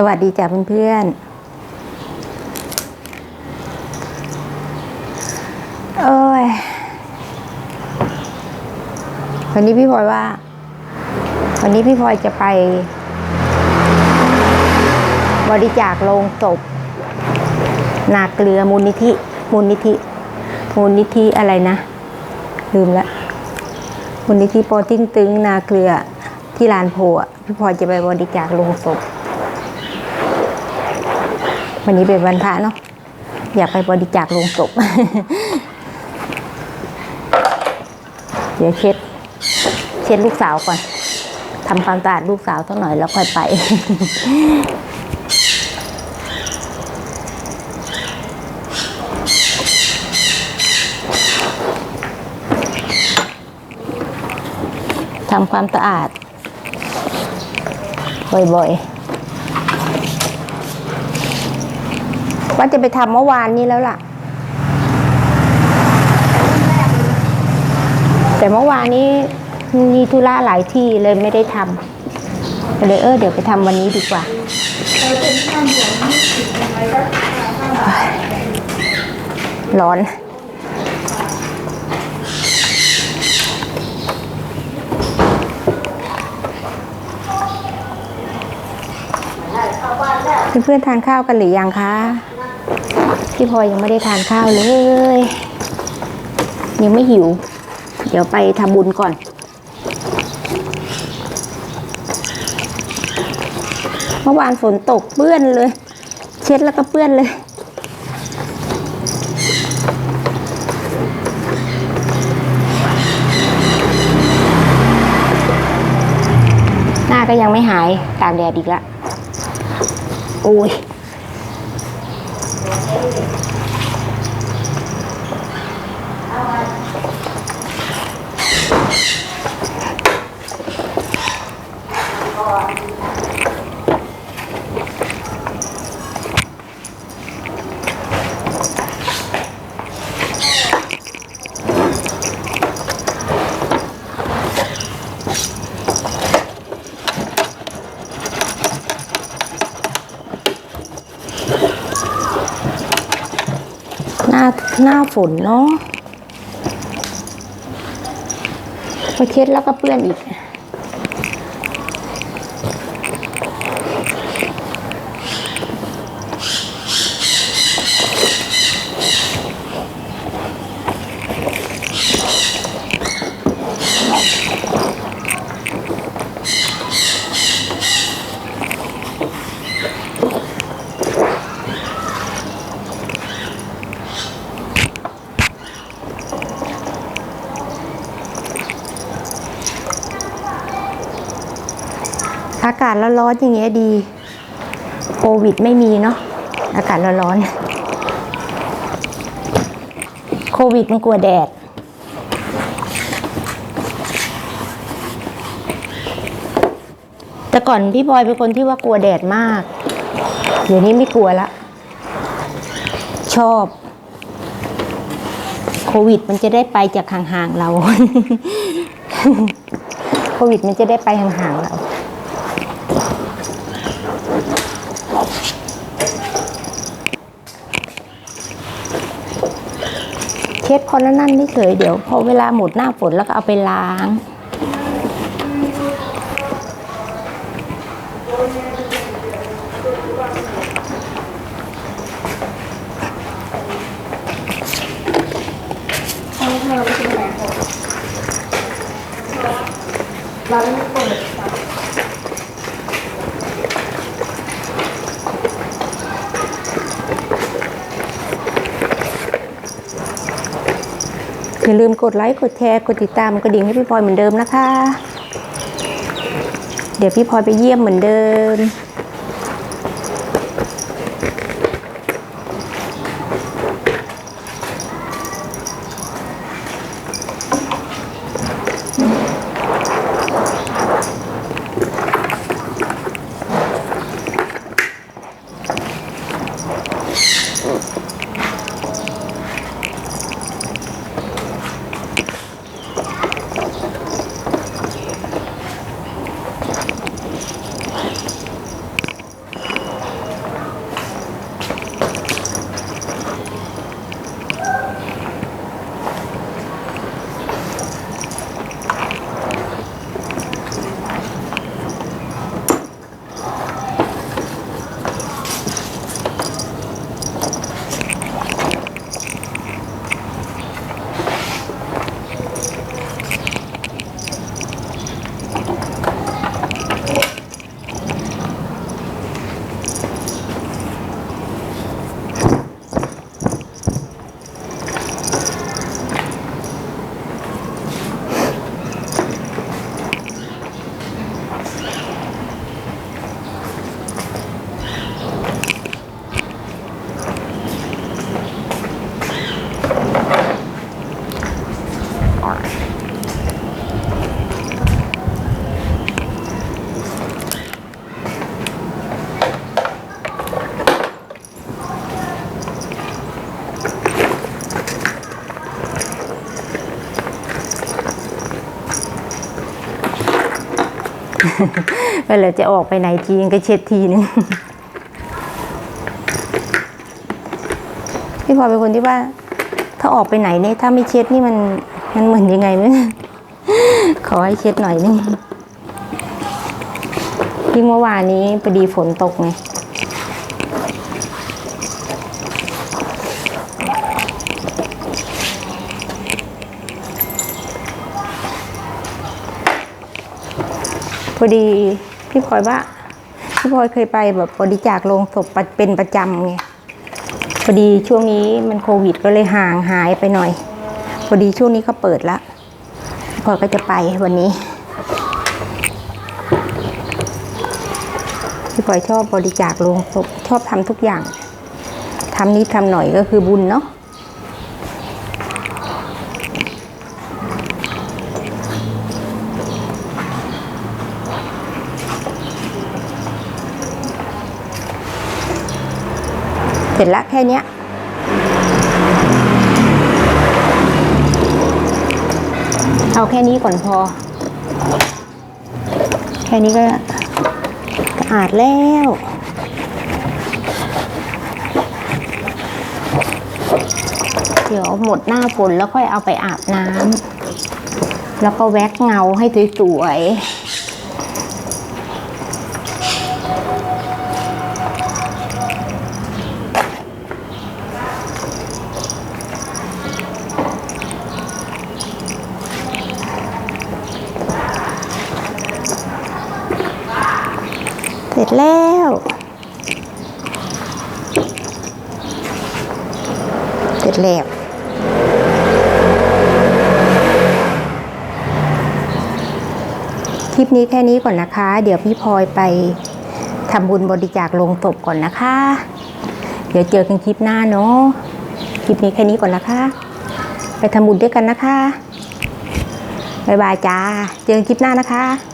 สวัสดีจ้ะเพื่อนๆ เอ้ย วันนี้พี่พลอยว่า วันนี้พี่พลอยจะไป บริจาคโลงศพนาเกลือมูลนิธิ มูลนิธิ มูลนิธิอะไรนะ ลืมละ มูลนิธิปอติ้งตึงนาเกลือที่ลานโพอะพี่พลอยจะไปบริจาคโลงศพ วันนี้เป็นวันพระเนาะอยากไปบริจาคลงศพเดี๋ยวเช็ด เช็ดลูกสาวก่อนทำความสะอาดลูกสาวสักหน่อยแล้วค่อยไปทำความสะอาดบ่อยๆ ว่าจะไปทำเมื่อวานนี้แล้วล่ะ แต่เมื่อวานนี้มีธุระหลายที่เลยไม่ได้ทำเลยเออเดี๋ยวไปทำวันนี้ดีกว่าร้อนเพื่อนๆทานข้าวกันหรือยังคะ พี่พลอยยังไม่ได้ทานข้าวเลย ยังไม่หิว เดี๋ยวไปทำบุญก่อน เมื่อวานฝนตกเปื้อนเลย เช็ดแล้วก็เปื้อนเลยหน้าก็ยังไม่หายตากแดดอีกละโอ้ย หน้าฝนเนาะพอเช็ดแล้วก็เปื้อนอีก อากาศร้อนๆอย่างเงี้ยดีโควิดไม่มีเนาะอากาศร้อนๆโควิดมันกลัวแดด แต่ก่อนพี่บอยเป็นคนที่ว่ากลัวแดดมาก เดี๋ยวนี้ไม่กลัวละ ชอบ โควิดมันจะได้ไปจากห่างๆเรา โควิดมันจะได้ไปห่างๆเรา ช็ดพอแล้วนั่นเฉยเดี๋ยวพอเวลาหมดหน้าฝนแล้วก็เอาไปล้าง อย่าลืมกดไลค์ กดแชร์ กดติดตาม กดดิ่งให้พี่พลอยเหมือนเดิมนะคะ เดี๋ยวพี่พลอยไปเยี่ยมเหมือนเดิม เวลาจะออกไปไหนทีนึงก็เช็ดทีนึงพี่พอเป็นคนที่ว่า ถ้าออกไปไหนเนี่ยถ้าไม่เช็ดนี่มันมันเหมือนยังไงไหมขอให้เช็ดหน่อยนึงยิ่งเมื่อวานนี้พอดีฝนตกไง พอดีพี่พลอยว่าพี่พลอยเคยไปแบบบริจาคโลงศพเป็นประจำไงพอดีช่วงนี้มันโควิดก็เลยห่างหายไปหน่อย พอดีช่วงนี้เขาเปิดละพี่พลอยก็จะไปวันนี้พี่พลอยชอบบริจาคโลงศพชอบทำทุกอย่างทำนิดทำหน่อยก็คือบุญเนาะ เสร็จละแค่เนี้ยเอาแค่นี้ก่อนพอ แค่นี้ก็สะอาดแล้วเดี๋ยวหมดหน้าฝนแล้วค่อยเอาไปอาบน้ำแล้วก็แว็กเงาให้สวยๆ ร็จแล้วคลิปนี้แค่นี้ก่อนนะคะ เดี๋ยวพี่พลอยไปทำบุญบริจาคลงศพก่อนนะคะ เดี๋ยวเจอกันคลิปหน้าเนาะคลิปนี้แค่นี้ก่อนนะคะ ไปทำบุญด้วยกันนะคะบ๊ายบายจ้า เจอกันคลิปหน้านะคะ